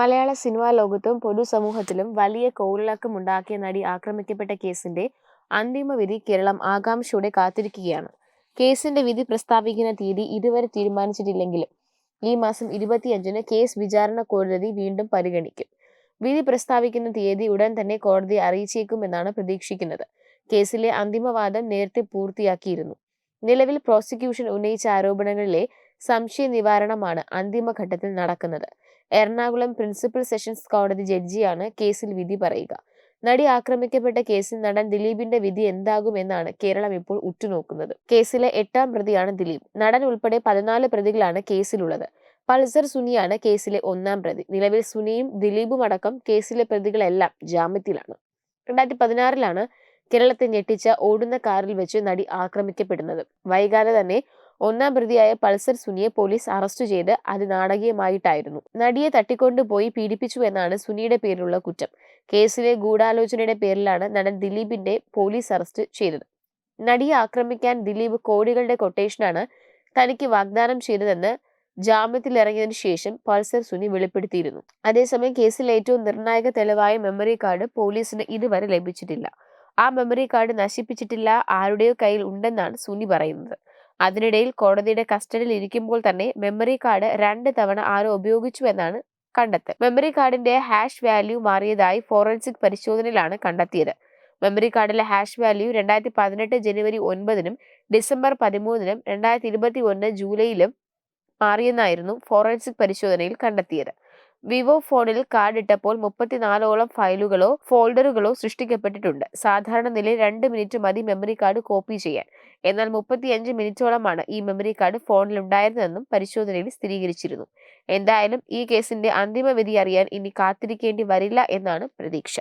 മലയാള cinema ലോകത്തും പൊതുസമൂഹത്തിലും വലിയ കോളിളക്കമുണ്ടാക്കിയ നടി ആക്രമിക്കപ്പെട്ട കേസിന്റെ അന്തിമ വിധി കേരളം ആകാംക്ഷയോടെ കാത്തിരിക്കുകയാണ്. കേസിന്റെ വിധി പ്രസ്താവിക്കുന്ന തീയതി ഇതുവരെ തീരുമാനിച്ചിട്ടില്ലെങ്കിലും ഈ മാസം ഇരുപത്തിയഞ്ചിന് കേസ് വിചാരണ കോടതി വീണ്ടും പരിഗണിക്കും. വിധി പ്രസ്താവിക്കുന്ന തീയതി ഉടൻ തന്നെ കോടതി അറിയിച്ചേക്കുമെന്നാണ് പ്രതീക്ഷിക്കുന്നത്. കേസിലെ അന്തിമവാദം നേരത്തെ പൂർത്തിയാക്കിയിരുന്നു. നിലവിൽ പ്രോസിക്യൂഷൻ ഉന്നയിച്ച ആരോപണങ്ങളിലെ സംശയ നിവാരണമാണ് അന്തിമഘട്ടത്തിൽ നടക്കുന്നത്. എറണാകുളം പ്രിൻസിപ്പൽ സെഷൻസ് കോടതി ജഡ്ജിയാണ് കേസിൽ വിധി പറയുക. നടി ആക്രമിക്കപ്പെട്ട കേസിൽ നടൻ ദിലീപിന്റെ വിധി എന്താകുമെന്നാണ് കേരളം ഇപ്പോൾ ഉറ്റുനോക്കുന്നത്. കേസിലെ എട്ടാം പ്രതിയാണ് ദിലീപ്. നടൻ ഉൾപ്പെടെ പതിനാല് പ്രതികളാണ് കേസിലുള്ളത്. പൾസർ സുനിയാണ് കേസിലെ ഒന്നാം പ്രതി. നിലവിൽ സുനിയും ദിലീപും അടക്കം കേസിലെ പ്രതികളെല്ലാം ജാമ്യത്തിലാണ്. രണ്ടായിരത്തി പതിനാറിലാണ് കേരളത്തെ ഞെട്ടിച്ച ഓടുന്ന കാറിൽ വെച്ച് നടി ആക്രമിക്കപ്പെടുന്നത്. വൈകാതെ തന്നെ ഒന്നാം പ്രതിയായ പൾസർ സുനിയെ പോലീസ് അറസ്റ്റ് ചെയ്ത് അത് നാടകീയമായിട്ടായിരുന്നു നടിയെ തട്ടിക്കൊണ്ടുപോയി പീഡിപ്പിച്ചു എന്നാണ് സുനിയുടെ പേരിലുള്ള കുറ്റം. കേസിലെ ഗൂഢാലോചനയുടെ പേരിലാണ് നടൻ ദിലീപിന്റെ പോലീസ് അറസ്റ്റ് ചെയ്തത്. നടിയെ ആക്രമിക്കാൻ ദിലീപ് കോടികളുടെ കൊട്ടേഷനാണ് തനിക്ക് വാഗ്ദാനം ചെയ്തതെന്ന് ജാമ്യത്തിലിറങ്ങിയതിനു ശേഷം പൾസർ സുനി വെളിപ്പെടുത്തിയിരുന്നു. അതേസമയം കേസിൽ ഏറ്റവും നിർണായക തെളിവായ മെമ്മറി കാർഡ് പോലീസിന് ഇതുവരെ ലഭിച്ചിട്ടില്ല. ആ മെമ്മറി കാർഡ് നശിപ്പിച്ചിട്ടില്ല ആരുടെയോ കയ്യിൽ ഉണ്ടെന്നാണ് സുനി പറയുന്നത്. അതിനിടയിൽ കോടതിയുടെ കസ്റ്റഡിയിൽ ഇരിക്കുമ്പോൾ തന്നെ മെമ്മറി കാർഡ് രണ്ട് തവണ ആരോ ഉപയോഗിച്ചു എന്നാണ് കണ്ടെത്തൽ. മെമ്മറി കാർഡിന്റെ ഹാഷ് വാല്യൂ മാറിയതായി ഫോറൻസിക് പരിശോധനയിലാണ് കണ്ടെത്തിയത്. മെമ്മറി കാർഡിലെ ഹാഷ് വാല്യൂ രണ്ടായിരത്തി പതിനെട്ട് ജനുവരി ഒൻപതിനും ഡിസംബർ പതിമൂന്നിനും രണ്ടായിരത്തി ഇരുപത്തി ഒന്ന് ജൂലൈയിലും മാറിയെന്നായിരുന്നു ഫോറൻസിക് പരിശോധനയിൽ കണ്ടെത്തിയത്. വിവോ ഫോണിൽ കാർഡ് ഇട്ടപ്പോൾ മുപ്പത്തിനാലോളം ഫയലുകളോ ഫോൾഡറുകളോ സൃഷ്ടിക്കപ്പെട്ടിട്ടുണ്ട്. സാധാരണ നിലയിൽ രണ്ട് മിനിറ്റ് മതി മെമ്മറി കാർഡ് കോപ്പി ചെയ്യാൻ. എന്നാൽ മുപ്പത്തിയഞ്ച് മിനിറ്റോളമാണ് ഈ മെമ്മറി കാർഡ് ഫോണിൽ ഉണ്ടായിരുന്നതെന്നും പരിശോധനയിൽ സ്ഥിരീകരിച്ചിരുന്നു. എന്തായാലും ഈ കേസിന്റെ അന്തിമ വിധി അറിയാൻ ഇനി കാത്തിരിക്കേണ്ടി വരില്ല എന്നാണ് പ്രതീക്ഷ.